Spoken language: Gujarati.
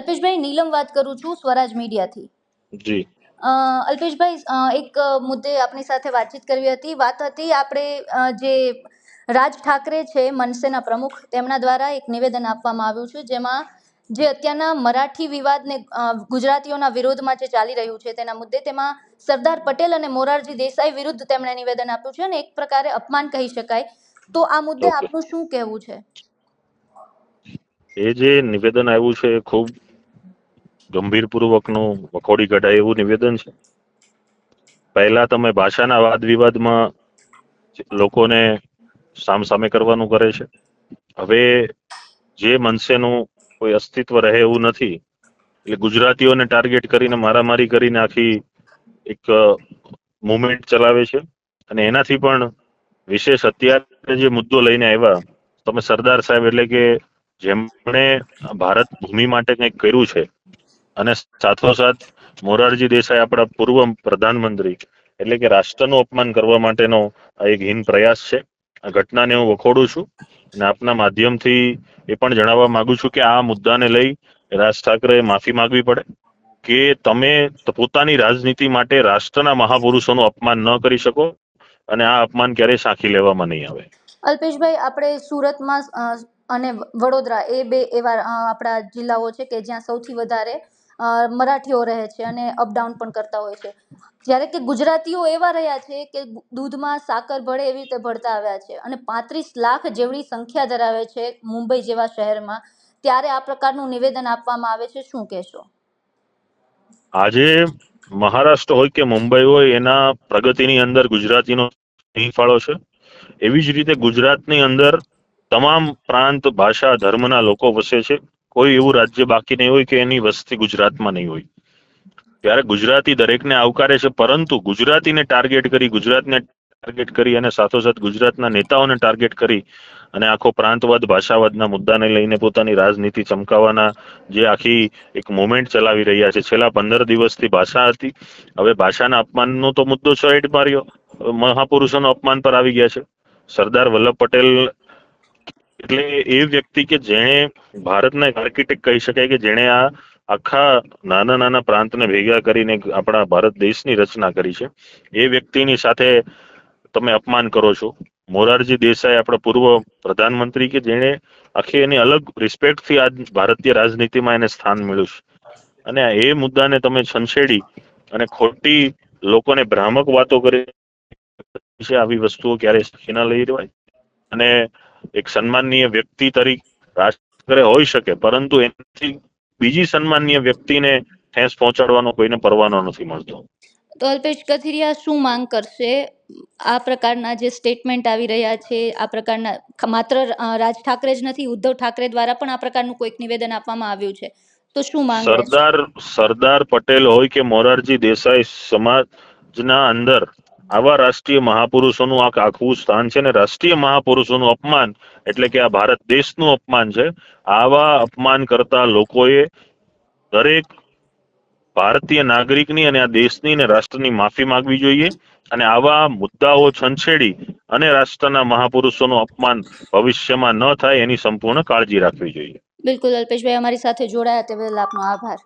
અલ્પેશભાઈ નીલમ વાત કરું છું સ્વરાજ મીડિયાથી. જી. અલ્પેશભાઈ એક મુદ્દે આપની સાથે વાતચીત કરવી હતી. વાત હતી આપણે જે રાજ ઠાકરે છે મનસેના પ્રમુખ તેમના દ્વારા એક નિવેદન આપવામાં આવ્યું છે જેમાં જે અત્યારના મરાઠી વિવાદને ગુજરાતીઓના વિરોધમાં જે ચાલી રહ્યું છે તેના મુદ્દે તેમાં સરદાર પટેલ અને મોરારજી દેસાઈ વિરુદ્ધ તેમણે નિવેદન આપ્યું છે અને એક પ્રકારે અપમાન કહી શકાય. તો આ મુદ્દે. આપનું શું કહેવું છે? એ જે નિવેદન આવ્યું છે ખૂબ ગંભીરપૂર્વકનું વખોડી કઢાય એવું નિવેદન છે. પહેલા તમે ભાષાના વાદ વિવાદમાં લોકોને સામસામે કરવાનું કરે છે. હવે જે મનસેનું કોઈ અસ્તિત્વ રહે એવું નથી, એટલે ગુજરાતીઓને ટાર્ગેટ કરીને મારામારી કરીને આખી એક મુવમેન્ટ ચલાવે છે. અને એનાથી પણ વિશેષ અત્યારે જે મુદ્દો લઈને આવ્યા, તમે સરદાર સાહેબ એટલે કે જેમણે ભારત ભૂમિ માટે કંઈક કર્યું છે અને સાથોસાથ મોરારજી દેસાઈ આપણા પૂર્વ પ્રધાનમંત્રી, એટલે કે રાષ્ટ્રનું અપમાન કરવા માટેનો આ એક હીન પ્રયાસ છે. આ ઘટનાને હું વખોડું છું અને આપના માધ્યમથી એ પણ જણાવવા માંગુ છું કે આ મુદ્દાને લઈ રાજ ઠાકરે માફી માંગવી પડે કે તમે પોતાની રાજનીતિ માટે રાષ્ટ્રના મહાપુરુષોનું અપમાન ન કરી શકો અને આ અપમાન ક્યારેય સાંખી લેવામાં નહીં આવે. અલ્પેશભાઈ, આપણે સુરતમાં અને વડોદરા એ બે એવા આપણા જિલ્લાઓ છે કે જ્યાં સૌથી વધારે મરાઠીઓ રહે છે અને અપડાઉન પણ કરતા હોય છે. જ્યારે કે ગુજરાતીઓ એવા રહ્યા છે કે દૂધમાં સાકર ભળે એવી રીતે ભળતા આવ્યા છે અને પાંત્રીસ લાખ જેવડી સંખ્યા ધરાવે છે મુંબઈ જેવા શહેરમાં, ત્યારે આ પ્રકારનું નિવેદન આપવામાં આવે છે. શું કહેશો? આજે મહારાષ્ટ્ર હોય કે મુંબઈ હોય, એના પ્રગતિની અંદર ગુજરાતીનો ફાળો છે. એવી જ રીતે ગુજરાતની અંદર તમામ પ્રાંત, ભાષા, ધર્મના લોકો વસે છે. કોઈ એવું રાજ્ય બાકી નહીં હોય કે એની વસ્તી ગુજરાતમાં નહીં હોય. ત્યારે ગુજરાતી દરેકને આવકારે છે, પરંતુ ગુજરાતીને ટાર્ગેટ કરી, ગુજરાતને ટાર્ગેટ કરી અને સાથોસાથ ગુજરાતના નેતાઓને ટાર્ગેટ કરી અને આખો પ્રાંતવાદ, ભાષાવાદના મુદ્દાને લઈને પોતાની રાજનીતિ ચમકાવવાના જે આખી એક મુવમેન્ટ ચલાવી રહ્યા છે. છેલ્લા પંદર દિવસથી ભાષા હતી. હવે ભાષાના અપમાનનો તો મુદ્દો સાઈડ માર્યો, મહાપુરુષોનો અપમાન પર આવી ગયા છે. સરદાર વલ્લભ પટેલ એટલે એ વ્યક્તિ કે જેણે ભારતના આર્કિટેક્ટ કહી શકાય કે જેણે આ આખા નાના નાના પ્રાંતને ભેગા કરીને આપણા ભારત દેશની રચના કરી છે. એ વ્યક્તિની સાથે તમે અપમાન કરો છો. મોરારજી દેસાઈ આપણા પૂર્વ પ્રધાનમંત્રી કે જેણે આખી એની અલગ રિસ્પેક્ટથી આજ ભારતીય રાજનીતિમાં એને સ્થાન મળ્યું છે. અને એ મુદ્દાને તમે છંછેડી અને ખોટી લોકોને ભ્રામક વાતો કરી આવી વસ્તુઓ ક્યારેય શીખી ના લઈ રહેવાય અને એક સન્માનીય વ્યક્તિ તરીકે રાજકારે હોઈ શકે પરંતુ એનાથી બીજી સન્માનીય વ્યક્તિને ઠેસ પહોંચાડવાનો કોઈને પરવાનો નથી મળતો. તો અલ્પેશ કથિરિયા શું માંગ કરશે? આ પ્રકારના જે સ્ટેટમેન્ટ આવી રહ્યા છે આ પ્રકારના માત્ર રાજ ઠાકરે જ નથી ઉદ્ધવ ઠાકરે દ્વારા પણ આ પ્રકારનું કોઈક નિવેદન આપવામાં આવ્યું છે. તો શું માંગ સરદાર સરદાર પટેલ હોય કે મોરારજી દેસાઈ સમાજના અંદર આવા રાષ્ટ્રીય મહાપુરુષોનું આ આખું સ્થાન છે ને રાષ્ટ્રીય મહાપુરુષોનું અપમાન એટલે કે આ ભારત દેશનું અપમાન છે, આવા અપમાન કરતા લોકોએ દરેક ભારતીય નાગરિકની અને આ દેશની અને રાષ્ટ્રની માફી માંગવી જોઈએ અને આવા મુદ્દાઓ છંછેડી અને રાષ્ટ્રના મહાપુરુષોનું અપમાન ભવિષ્યમાં ન થાય એની સંપૂર્ણ કાળજી રાખવી જોઈએ. બિલકુલ અલ્પેશભાઈ, અમારી સાથે જોડાયા તે બદલ આપનો આભાર.